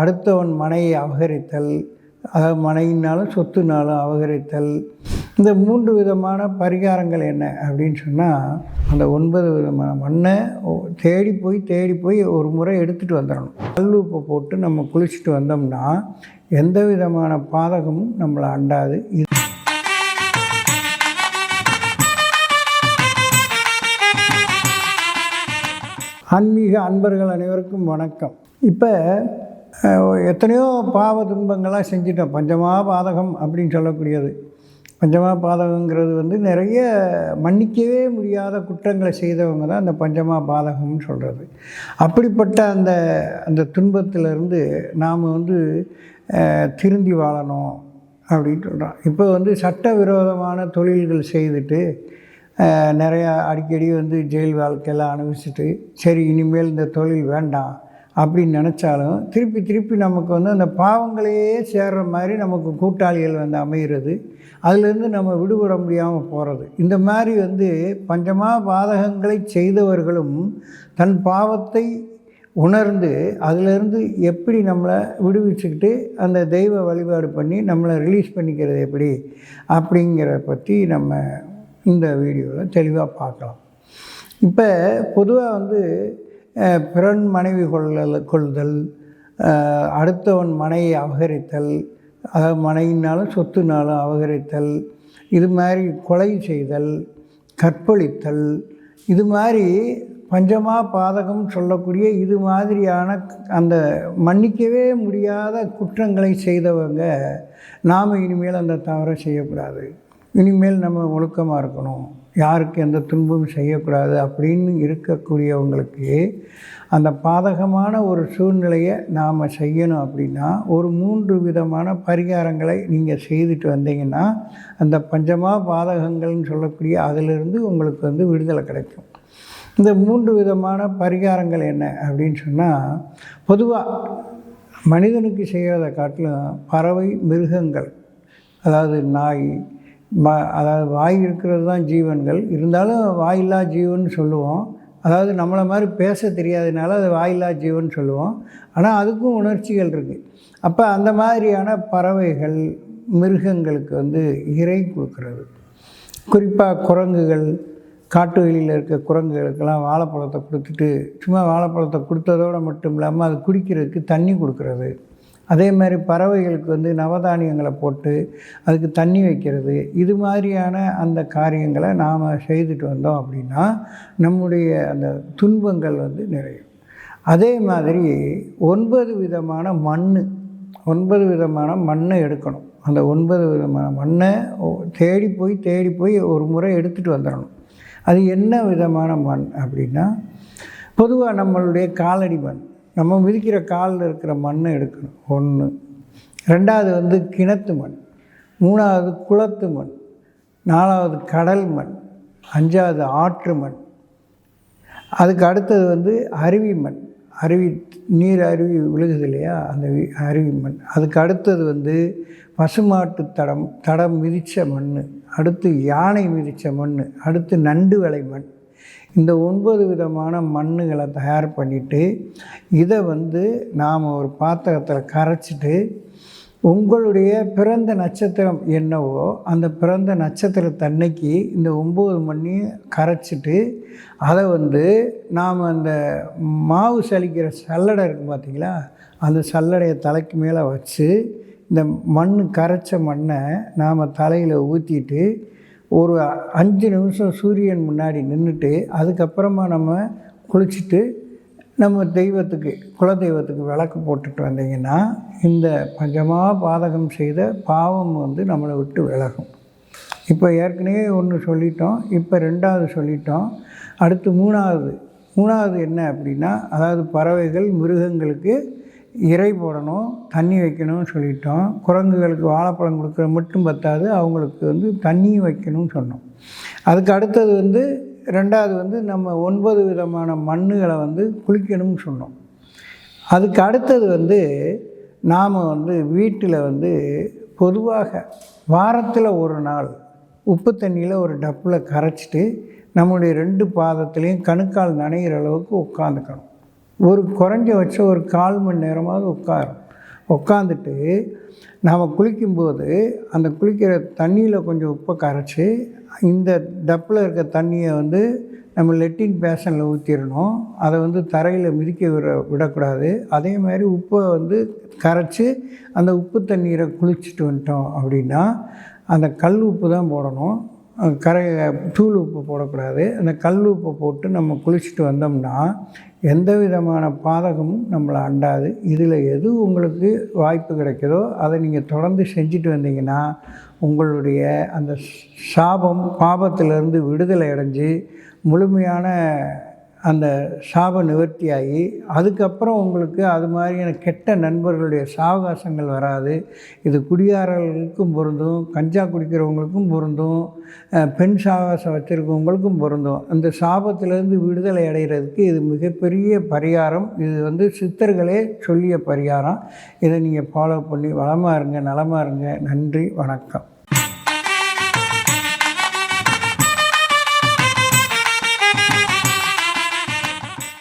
அடுத்தவன் மனையை அபகரித்தல் அதாவது மனையினாலும் சொத்துனாலும் அபகரித்தல். இந்த மூன்று விதமான பரிகாரங்கள் என்ன அப்படின்னு சொன்னால் அந்த ஒன்பது விதமான மண்ணை தேடி போய் தேடி போய் ஒரு முறை எடுத்துகிட்டு வந்துடணும். கல் உப்பை போட்டு நம்ம குளிச்சுட்டு வந்தோம்னா எந்த விதமான பாதகமும் நம்மளை அண்டாது. இது ஆன்மீக அன்பர்கள் அனைவருக்கும் வணக்கம். இப்போ எத்தனையோ பாவ துன்பங்கள்லாம் செஞ்சிட்டோம். பஞ்சமா பாதகம் அப்படின்னு சொல்லக்கூடியது. பஞ்சமா பாதகங்கிறது வந்து நிறைய மன்னிக்கவே முடியாத குற்றங்களை செய்தவங்க தான் அந்த பஞ்சமா பாதகம்னு சொல்கிறது அப்படிப்பட்ட அந்த அந்த துன்பத்திலிருந்து நாம் வந்து திருந்தி வாழணும் அப்படின்னு சொல்கிறோம் இப்போ வந்து சட்டவிரோதமான தொழில்கள் செய்துட்டு நிறையா அடிக்கடி வந்து ஜெயில் வாழ்க்கையெல்லாம் அனுபவிச்சுட்டு சரி இனிமேல் இந்த தொழில் வேண்டாம். அப்படின்னு நினச்சாலும் திருப்பி திருப்பி நமக்கு வந்து அந்த பாவங்களையே சேர்ற மாதிரி நமக்கு கூட்டாளிகள் வந்து அமைகிறது அதுலேருந்து நம்ம விடுபட முடியாமல் போகிறது இந்த மாதிரி வந்து பஞ்சமா பாதகங்களை செய்தவர்களும் தன் பாவத்தை உணர்ந்து அதிலிருந்து எப்படி நம்மளை விடுவிச்சுக்கிட்டு அந்த தெய்வ வழிபாடு பண்ணி நம்மளை ரிலீஸ் பண்ணிக்கிறது எப்படி அப்படிங்கிறத பற்றி நம்ம இந்த வீடியோவில் தெளிவாக பார்க்கலாம். இப்போ பொதுவாக வந்து பிறன் மனைவி கொள்ளல் கொள்தல் அடுத்தவன் மனையை அபகரித்தல் அதாவது மனையினாலும் சொத்துனாலும் அபகரித்தல் இது மாதிரி கொலை செய்தல் கற்பழித்தல் இது மாதிரி பஞ்சமா பாதகம் சொல்லக்கூடிய இது மாதிரியான அந்த மன்னிக்கவே முடியாத குற்றங்களை செய்தவங்க நாம் இனிமேல் அந்த தவறை செய்யக்கூடாது. இனிமேல் நம்ம ஒழுக்கமாக இருக்கணும். யாருக்கு எந்த துன்பமும் செய்யக்கூடாது அப்படின்னு இருக்கக்கூடியவங்களுக்கு அந்த பாதகமான ஒரு சூழ்நிலையை நாம் செய்யணும் அப்படின்னா ஒரு மூன்று விதமான பரிகாரங்களை நீங்கள் செய்துட்டு வந்தீங்கன்னா அந்த பஞ்சமா பாதகங்கள்னு சொல்லக்கூடிய அதிலிருந்து உங்களுக்கு வந்து விடுதலை கிடைக்கும். இந்த மூன்று விதமான பரிகாரங்கள் என்ன அப்படின்னு சொன்னால் பொதுவாக மனிதனுக்கு செய்கிறத காட்டிலும் பறவை மிருகங்கள் அதாவது நாய் ம அதாவது வாய் இருக்கிறது தான் ஜீவன்கள். இருந்தாலும் வாயில்லா ஜீவன் சொல்லுவோம். அதாவது நம்மளை மாதிரி பேச தெரியாதனால அது வாயில்லா ஜீவன் சொல்லுவோம். ஆனால் அதுக்கும் உணர்ச்சிகள் இருக்குது அப்போ அந்த மாதிரியான பறவைகள் மிருகங்களுக்கு வந்து இறை கொடுக்கறது. குறிப்பாக குரங்குகள் காட்டு வெளியில் இருக்க குரங்குகளுக்கெல்லாம் வாழைப்பழத்தை கொடுத்துட்டு சும்மா வாழைப்பழத்தை கொடுத்ததோடு மட்டும் இல்லாமல் அது குடிக்கிறதுக்கு தண்ணி கொடுக்கறது. அதே மாதிரி பறவைகளுக்கு வந்து நவதானியங்களை போட்டு அதுக்கு தண்ணி வைக்கிறது இது மாதிரியான அந்த காரியங்களை நாம் செய்துட்டு வந்தோம் அப்படின்னா நம்முடைய அந்த துன்பங்கள் வந்து நிறையும். அதே மாதிரி ஒன்பது விதமான மண் ஒன்பது விதமான மண்ணை எடுக்கணும். அந்த ஒன்பது விதமான மண்ணை தேடி போய் தேடி போய் ஒரு முறை எடுத்துகிட்டு வந்துடணும். அது என்ன விதமான மண் அப்படின்னா பொதுவாக நம்மளுடைய காலடி மண். நம்ம மிதிக்கிற காலில் இருக்கிற மண்ணை எடுக்கணும். ஒன்று ரெண்டாவது வந்து கிணத்து மண். மூணாவது குளத்து மண். நாலாவது கடல் மண். அஞ்சாவது ஆற்று மண். அதுக்கு அடுத்தது வந்து அருவி மண். அருவி நீர் அருவி விழுகுது இல்லையா? அந்த அருவி மண். அதுக்கு அடுத்தது வந்து பசுமாட்டு தடம் தடம் மிதித்த மண் அடுத்து யானை மிதித்த மண் அடுத்து நண்டு வலை மண். இந்த ஒன்பது விதமான மண்ணுகளை தயார் பண்ணிவிட்டு இதை வந்து நாம் ஒரு பாத்திரத்தில் கரைச்சிட்டு உங்களுடைய பிறந்த நட்சத்திரம் என்னவோ அந்த பிறந்த நட்சத்திரத்தன்னைக்கு இந்த ஒம்பது மண்ணையும் கரைச்சிட்டு அதை வந்து நாம் அந்த மாவு சலிக்கிற சல்லடை இருக்குது பார்த்தீங்களா அந்த சல்லடையை தலைக்கு மேலே வச்சு இந்த மண் கரைச்ச மண்ணை நாம் தலையில் ஊற்றிட்டு ஒரு அஞ்சு நிமிஷம் சூரியன் முன்னாடி நின்றுட்டு அதுக்கப்புறமா நம்ம குளிச்சுட்டு நம்ம தெய்வத்துக்கு குலதெய்வத்துக்கு விளக்கு போட்டுட்டு வந்தீங்கன்னா இந்த பஞ்சமாக பாதகம் செய்த பாவம் வந்து நம்மளை விட்டு விலகும். இப்போ ஏற்கனவே ஒன்று சொல்லிட்டோம் இப்போ ரெண்டாவது சொல்லிட்டோம் அடுத்து மூணாவது. மூணாவது என்ன அப்படின்னா அதாவது பறவைகள் மிருகங்களுக்கு இறை போடணும் தண்ணி வைக்கணும்னு சொல்லிட்டோம். குரங்குகளுக்கு வாழைப்பழம் கொடுக்குறது மட்டும் பத்தாது அவங்களுக்கு வந்து தண்ணியும் வைக்கணும்னு சொன்னோம். அதுக்கு அடுத்தது வந்து ரெண்டாவது வந்து நம்ம ஒன்பது விதமான மண்ணுகளை வந்து குளிக்கணும்னு சொன்னோம். அதுக்கு அடுத்தது வந்து நாம் வந்து வீட்டில் வந்து பொதுவாக வாரத்தில் ஒரு நாள் உப்பு தண்ணியில் ஒரு டப்பில் கரைச்சிட்டு நம்மளுடைய ரெண்டு பாதத்துலேயும் கணுக்கால் நனைகிற அளவுக்கு உட்காந்துக்கணும். ஒரு குறைஞ்சபட்சம் ஒரு கால் மணி நேரமாவது உட்காரும் உட்காந்துட்டு நாம் குளிக்கும்போது அந்த குளிக்கிற தண்ணியில் கொஞ்சம் உப்பை கரைச்சி இந்த டப்பில் இருக்க தண்ணியை வந்து நம்ம லெட்டின் பேஷனில் ஊற்றிடணும் அதை வந்து தரையில் மிதிக்க விட விடக்கூடாது. அதே மாதிரி உப்பை வந்து கரைச்சி அந்த உப்பு தண்ணீரை குளிச்சுட்டு வந்துட்டோம் அப்படின்னா அந்த கல் உப்பு தான் போடணும். கரை தூள் உப்பு போடக்கூடாது. அந்த கல் உப்பை போட்டு நம்ம குளிச்சுட்டு வந்தோம்னா எந்த விதமான பாதகமும் நம்மளை அண்டாது. இதில் எது உங்களுக்கு வாய்ப்பு கிடைக்குதோ அதை நீங்கள் தொடர்ந்து செஞ்சுட்டு வந்தீங்கன்னா உங்களுடைய அந்த சாபம் பாபத்திலிருந்து விடுதலை அடைஞ்சு முழுமையான அந்த சாப நிவர்த்தியாகி அதுக்கப்புறம் உங்களுக்கு அது மாதிரியான கெட்ட நண்பர்களுடைய சாவகாசங்கள் வராது. இது குடியாரர்களுக்கும் பொருந்தும் கஞ்சா குடிக்கிறவங்களுக்கும் பொருந்தும் பெண் சாவகாசம் வச்சுருக்கவங்களுக்கும் பொருந்தும். அந்த சாபத்திலேருந்து விடுதலை அடைகிறதுக்கு இது மிகப்பெரிய பரிகாரம். இது வந்து சித்தர்களே சொல்லிய பரிகாரம். இதை நீங்கள் ஃபாலோ பண்ணி வளமாக இருங்க நலமாக இருங்க நன்றி வணக்கம்.